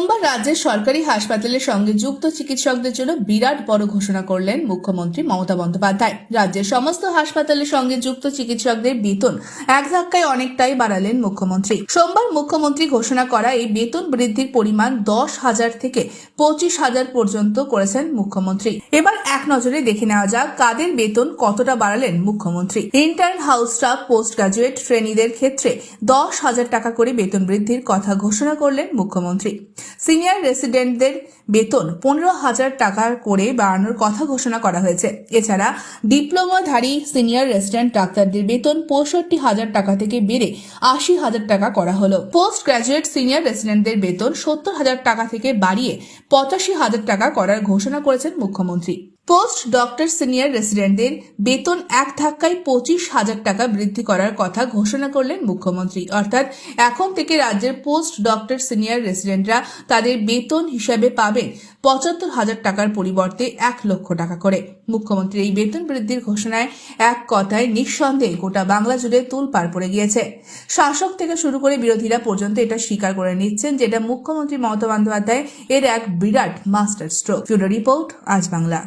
সোমবার রাজ্যের সরকারি হাসপাতালের সঙ্গে যুক্ত চিকিৎসকদের জন্য বিরাট বড় ঘোষণা করলেন মুখ্যমন্ত্রী মমতা বন্দ্যোপাধ্যায়। রাজ্যের সমস্ত হাসপাতালের সঙ্গে যুক্ত চিকিৎসকদের বেতন এক ধাক্কায় অনেকটাই বাড়ালেন মুখ্যমন্ত্রী। সোমবার মুখ্যমন্ত্রী ঘোষণা করা এই বেতন বৃদ্ধির পরিমাণ দশ হাজার থেকে পঁচিশ হাজার পর্যন্ত করেছেন মুখ্যমন্ত্রী। এবার এক নজরে দেখে নেওয়া যাক কাদের বেতন কতটা বাড়ালেন মুখ্যমন্ত্রী। Intern house staff, post graduate শ্রেণীদের ক্ষেত্রে দশ হাজার টাকা করে বেতন বৃদ্ধির কথা ঘোষণা করলেন মুখ্যমন্ত্রী। সিনিয়র রেসিডেন্টদের বেতন পনেরো হাজার টাকা করে বাড়ানোর কথা ঘোষণা করা হয়েছে। এছাড়া ডিপ্লোমাধারী সিনিয়র রেসিডেন্ট ডাক্তারদের বেতন পঁয়ষট্টি হাজার টাকা থেকে বেড়ে আশি হাজার টাকা করা হলো। পোস্ট গ্রাজুয়েট সিনিয়র রেসিডেন্টদের বেতন সত্তর হাজার টাকা থেকে বাড়িয়ে পঁচাশি হাজার টাকা করার ঘোষণা করেছেন মুখ্যমন্ত্রী। পোস্ট ডক্টর সিনিয়র রেসিডেন্টদের বেতন এক ধাক্কায় পঁচিশ হাজার টাকা বৃদ্ধি করার কথা ঘোষণা করলেন মুখ্যমন্ত্রী। অর্থাৎ এখন থেকে রাজ্যের পোস্ট ডক্টর সিনিয়র রেসিডেন্টরা তাদের বেতন হিসাবে পাবেন পঁচাত্তর হাজার টাকার পরিবর্তে এক লক্ষ টাকা করে। মুখ্যমন্ত্রীর এই বেতন বৃদ্ধির ঘোষণায় এক কথায় নিঃসন্দেহে গোটা বাংলা জুড়ে তুল পার পড়ে গিয়েছে। শাসক থেকে শুরু করে বিরোধীরা পর্যন্ত এটা স্বীকার করে নিচ্ছেন যেটা মুখ্যমন্ত্রী মমতা বন্দ্যোপাধ্যায় এর এক বিরাট মাস্টার স্ট্রোক। রিপোর্ট, আজ বাংলা।